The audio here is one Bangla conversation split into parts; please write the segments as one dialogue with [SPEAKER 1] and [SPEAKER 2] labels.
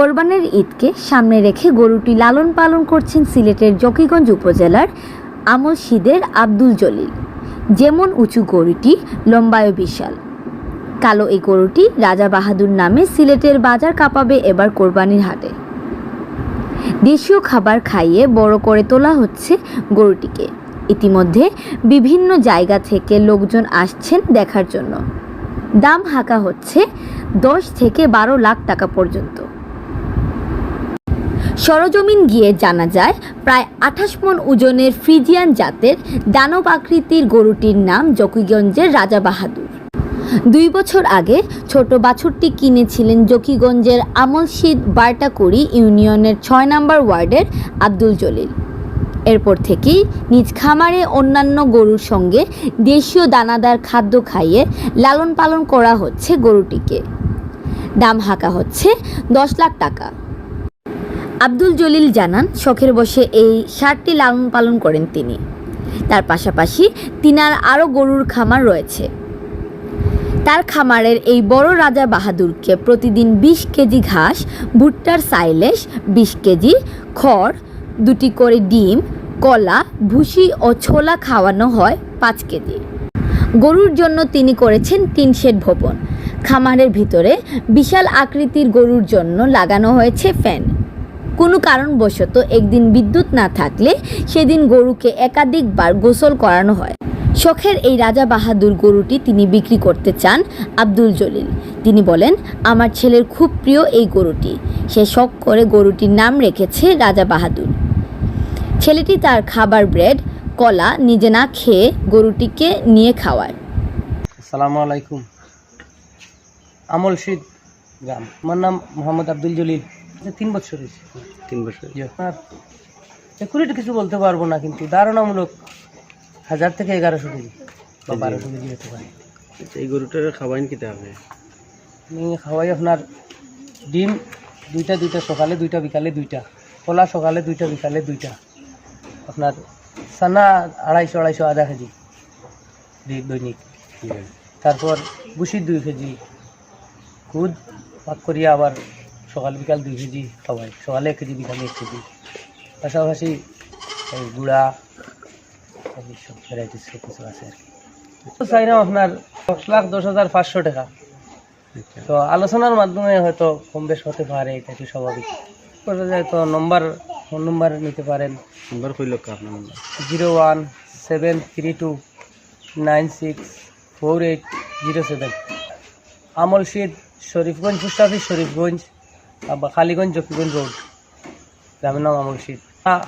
[SPEAKER 1] কোরবানের ঈদকে সামনে রেখে গরুটি লালন পালন করছেন সিলেটের জকিগঞ্জ উপজেলার আমলশিদের আব্দুল জলিল। যেমন উঁচু গরুটি লম্বায় বিশাল। কালো এই গরুটি রাজা বাহাদুর নামে সিলেটের বাজার কাঁপাবে এবার কোরবানির হাটে। দেশীয় খাবার খাইয়ে বড় করে তোলা হচ্ছে গরুটিকে। ইতিমধ্যে বিভিন্ন জায়গা থেকে লোকজন আসছেন দেখার জন্য। দাম হাঁকা হচ্ছে দশ থেকে বারো লাখ টাকা পর্যন্ত। সরজমিন গিয়ে জানা যায়, প্রায় আঠাশ মন ওজনের ফ্রিজিয়ান জাতের দানব আকৃতির গরুটির নাম জকিগঞ্জের রাজা বাহাদুর। দুই বছর আগে ছোট বাছুরটি কিনেছিলেন জকিগঞ্জের আমলশিদ বার্টাকুড়ি ইউনিয়নের ছয় নম্বর ওয়ার্ডের আব্দুল জলিল। এরপর থেকেই নিজ খামারে অন্যান্য গরুর সঙ্গে দেশীয় দানাদার খাদ্য খাইয়ে লালন পালন করা হচ্ছে গরুটিকে। দাম হাঁকা হচ্ছে দশ লাখ টাকা। আব্দুল জলিল জানান, শখের বসে এই ষাটটি লালন পালন করেন তিনি। তার পাশাপাশি তিনার আরও গরুর খামার রয়েছে। তার খামারের এই বড় রাজা বাহাদুরকে প্রতিদিন বিশ কেজি ঘাস, ভুট্টার সাইলেশ বিশ কেজি খড়, দুটি করে ডিম, কলা, ভুসি ও ছোলা খাওয়ানো হয় পাঁচ কেজি। গরুর জন্য তিনি করেছেন তিন শেড ভবন খামারের ভিতরে বিশাল আকৃতির গরুর জন্য লাগানো হয়েছে ফ্যান। কোনো কারণবশত একদিন বিদ্যুৎ না থাকলে সেদিন গরুকে একাধিকবার গোসল করানো হয়। শখের এই রাজা বাহাদুর গরুটি তিনি বিক্রি করতে চান আব্দুল জলিল। তিনি বলেন, আমার ছেলের খুব প্রিয় এই গরুটি। সে শখ করে গরুটির নাম রেখেছে রাজা বাহাদুর। ছেলেটি তার খাবার ব্রেড, কলা নিজে না খেয়ে গরুটিকে নিয়ে খাওয়ায়।
[SPEAKER 2] আসসালামু আলাইকুম। আমল শীত গ্রাম। আমার নাম মোহাম্মদ আব্দুল জলিল। তিন বছর হয়েছে।
[SPEAKER 3] তিন বছর
[SPEAKER 2] জি আপনার একুরেট কিছু বলতে পারব না কিন্তু ধারণামূলক হাজার থেকে এগারোশো কেজি বা বারোশো কেজি হতে পারে।
[SPEAKER 3] আচ্ছা, এই গরুটার খাওয়াইন কিতে হবে?
[SPEAKER 2] আমি খাওয়াই আপনার ডিম দুইটা দুইটা সকালে দুইটা বিকালে দুইটা কলা সকালে দুইটা বিকালে দুইটা। আপনার সানা আড়াইশো আড়াইশো আধা কেজি দৈনিক। তারপর বুসির দুই কেজি খুদ পাক করিয়া আবার সকাল বিকাল দুই কেজি খাওয়াই। সকালে এক কেজি বিকালে এক কেজি। পাশাপাশি এই গুড়া সব ভ্যারাইটিস সব কিছু আছে আর কি। চাইলাম আপনার দশ লাখ দশ হাজার পাঁচশো টাকা।
[SPEAKER 3] আচ্ছা।
[SPEAKER 2] তো আলোচনার মাধ্যমে হয়তো কম বেশ হতে পারে এটা কি স্বাভাবিক। করা যায় তো নম্বর ফোন নম্বর নিতে পারেন।
[SPEAKER 3] নাম্বার কইল কা আপনার number
[SPEAKER 2] zero one seven three two nine six four eight zero seven. Amal Sharifganj post office Sharifganj. Khaliganj Zakiganj road গ্রামের নাম আমল শীত।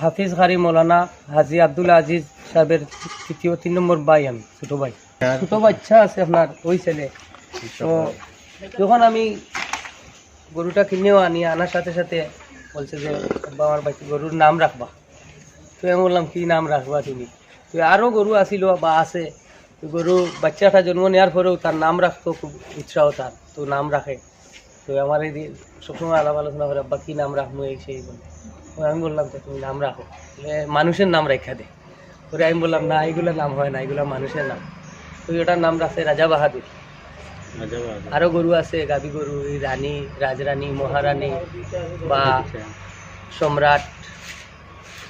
[SPEAKER 2] হাফিজ খারি মৌলানা হাজি আব্দুল আজিজ সাহেবের তৃতীয় তিন নম্বর ভাই আমি ছোটো ভাই। ছোটো বাচ্চা আছে আপনার ওই ছেলে। তো যখন আমি গরুটা কিনেও আনি আনার সাথে সাথে বলছে যে আব্বা আমার বাচ্চা গরুর নাম রাখবা। তো আমি বললাম কি নাম রাখবা তুমি? তো আরও গরু আসিল বা আছে। তো গরু বাচ্চাটা জন্ম নেওয়ার পরেও তার নাম রাখতো খুব উৎসাহ তার তো নাম রাখে। তো আমার এই সবসময় আলাপ আলোচনা করে আব্বা কী নাম রাখব? এই সেই বলে। আমি বললাম তো তুমি নাম রাখো। মানুষের নাম রেখা দে। পরে আমি বললাম না এগুলো নাম হয় না এগুলো মানুষের নাম। তো ওটার নাম রাখছে রাজা বাহাদুর। আরও গরু আছে গাবি গরু রানী রাজরানী মহারানী বা সম্রাট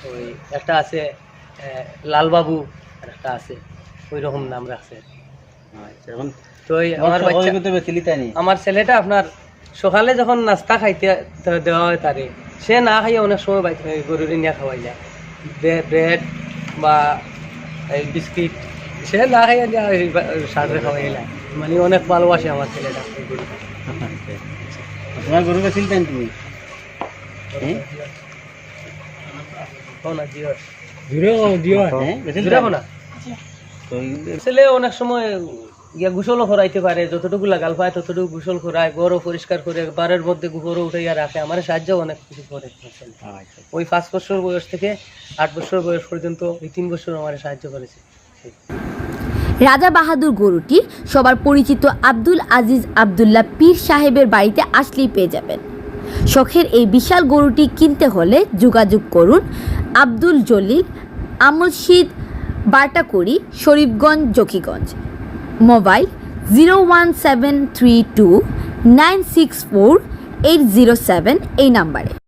[SPEAKER 2] ওই একটা আছে লালবাবু আর একটা আছে ওই রকম নাম রাখছে।
[SPEAKER 3] আচ্ছা এখন
[SPEAKER 2] তো আমার আমার ছেলেটা আপনার সকালে যখন নাস্তা খাইতে দেওয়া হয় তারে সে না খাইয়ে অনেক সময় বাইক গরুর নিয়ে খাওয়াই যায়। ব্রেড বা এই বিস্কিট সে না খাইয়ে বা- খাওয়াই যায়। মানে অনেক ভালোবাসে আমার ছেলেটা এই গরুটা
[SPEAKER 3] তোমার গরু বেছিল তাই তুমি। হ্যাঁ? তো এই-
[SPEAKER 2] ছেলে অনেক সময় গিয়া গোসলও করাইতে পারে যতটুকু লাগাল পায় ততটুকু গোসল করায় গরও পরিষ্কার করে বারের মধ্যে গোবরও উঠাইয়া রাখে। আমার সাহায্য অনেক কিছু করে।
[SPEAKER 3] আচ্ছা।
[SPEAKER 2] ওই পাঁচ বছর বয়স থেকে আট বছর বয়স পর্যন্ত এই তিন বছর আমার সাহায্য করেছে।
[SPEAKER 1] রাজা বাহাদুর গরুটি সবার পরিচিত আব্দুল আজিজ আবদুল্লাহ পীর সাহেবের বাড়িতে আসলেই পেয়ে যাবেন। শখের এই বিশাল গরুটি কিনতে হলে যোগাযোগ করুন Abdul Jalil Amalshid Bartakuri Sharifganj Zakiganj. Mobile zero one seven three two nine six four eight zero seven এই নাম্বারে।